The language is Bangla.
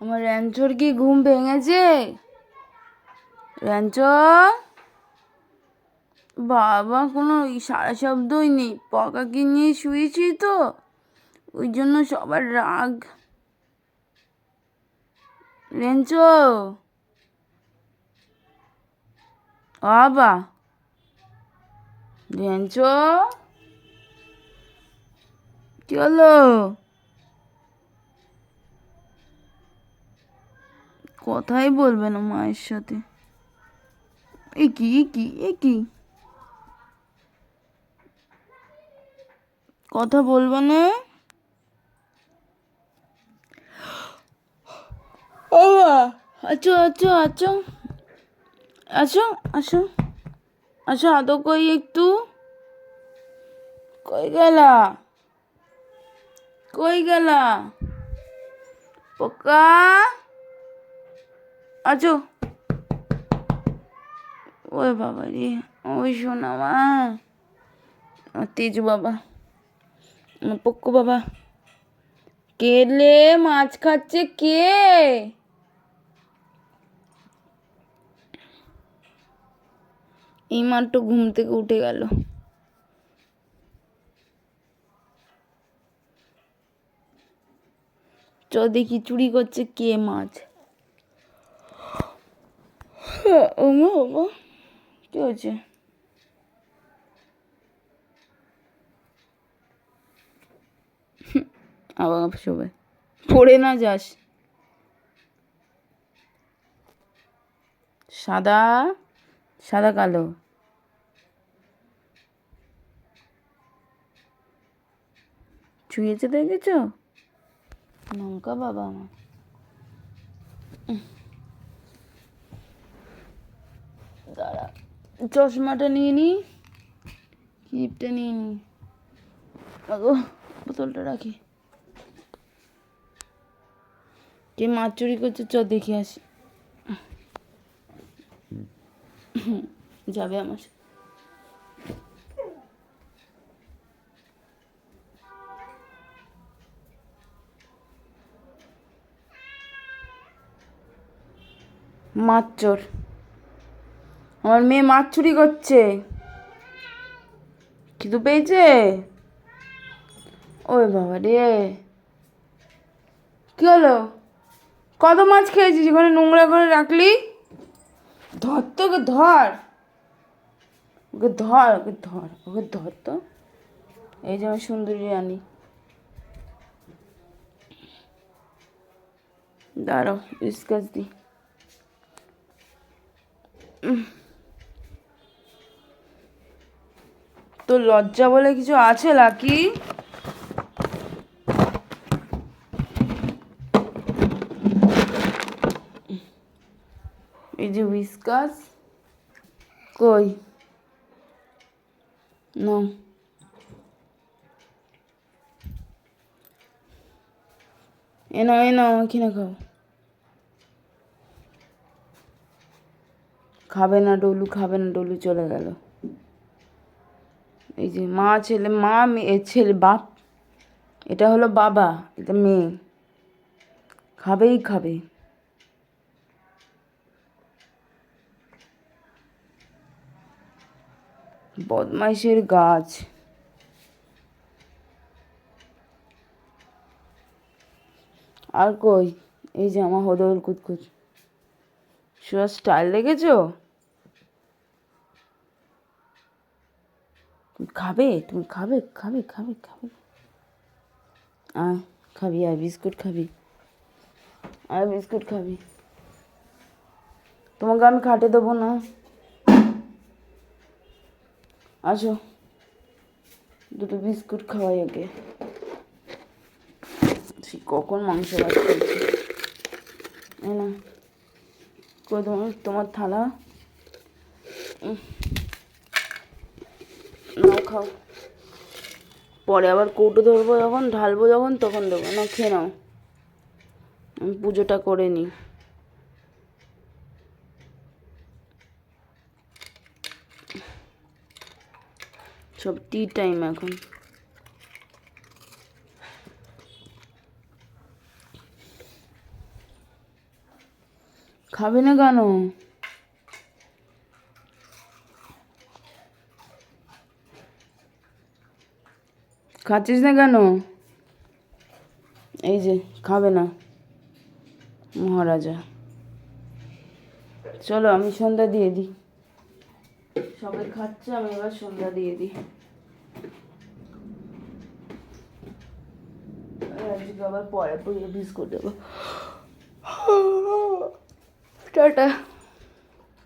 আমার র্যাঞ্চোর কি ঘুম ভেঙেছে? র্যাঞ্চো বাবা, কোনো সারা শব্দই নেই। পকাকে নিয়ে শুয়েছি তো, ওই জন্য সবার রাগ। রেঞ্চো? বাবা। রেঞ্চো? কি কথাই বলবে না মায়ের সাথে। এ কি এ কথা বলবে না? ও আচ্ছা আচ্ছা আচ্ছা আচ্ছা আচ্ছা আচ্ছা আদৌ কই একটু? কই গেলা? কই গেলা? পোকা? আছো ওই বাবা রে, ওই শোনা মা। তেজু বাবা পক্কু বাবা। কেলে মাছ খাচ্ছে কে? এই মাত্র ঘুম থেকে উঠে গেল। চ দেখি চুরি করছে কে মাছ। ও মা বাবা কি হয়েছে আবার শোবে পড়ে না যাস সাদা সাদা কালো ছুঁয়েছে দেখেছ লঙ্কা বাবা আমার দাঁড়া। চশমাটা নিয়ে নি ক্লিপটা নিয়ে নি। আগো, বোতলটা রাখি। কে মাছ চুরি করছে চ দেখে আসি। যাবে আমার। মাছ চোর। আমার মেয়ে মাছ চুরি করছে। খিদু পেয়েছে? ওই বাবা রে কি হলো? কত মাছ খেয়েছিস? ওখানে নোংরা করে রাখলি? ধর তো, ওকে ধর। ওকে ধর ওকে ধর ওকে ধর তো। এই যে আমার সুন্দরী রানী। দাঁড়াও ডিসকাস দি। তো লজ্জা বলে কিছু আছে লাকি? এই যে উইসকাস কই? নো এ নাও এ নাও খাও। খাবে না ডলু, খাবে না ডলু, চলে গেল। এই যে মা ছেলে, মা মেয়ে ছেলে, বাপ। এটা হলো বাবা, এটা মেয়ে। খাবেই খাবে। বদমাইশের গাছ। আর কই? এই যে আমার হদল কুতকুচ শুয়ার স্টাইল দেখেছ? তুমি খাবে? তুমি খাবে? খাবে খাবে খাবে। আয়, খাবি, আয়, বিস্কুট খাবি। আয়, বিস্কুট খাবি। তোমাকে আমি খাটে দেবো না। আসো। দুটো বিস্কুট খাওয়াই ওকে। সে কখন মাংস ভাত খেয়েছে না তোমার তোমার থালা? খাও। পরে আবার কৌটো ধরবো যখন, ঢালবো যখন, তখন দেবো। না, খেয়ে নাও। আমি পুজোটা করে নিই। সব টি টাইম এখন। খাবে না কেন? খাচ্ছিস না কেন? এই যে, খাবে না। মহারাজা। চলো, আমি সন্ধ্যা দিয়ে দিই। সবাই খাচ্ছে, আমি এবার সন্ধ্যা দিয়ে দিই। আবার পরে পরে বিস্কুট দেবো। টাটা।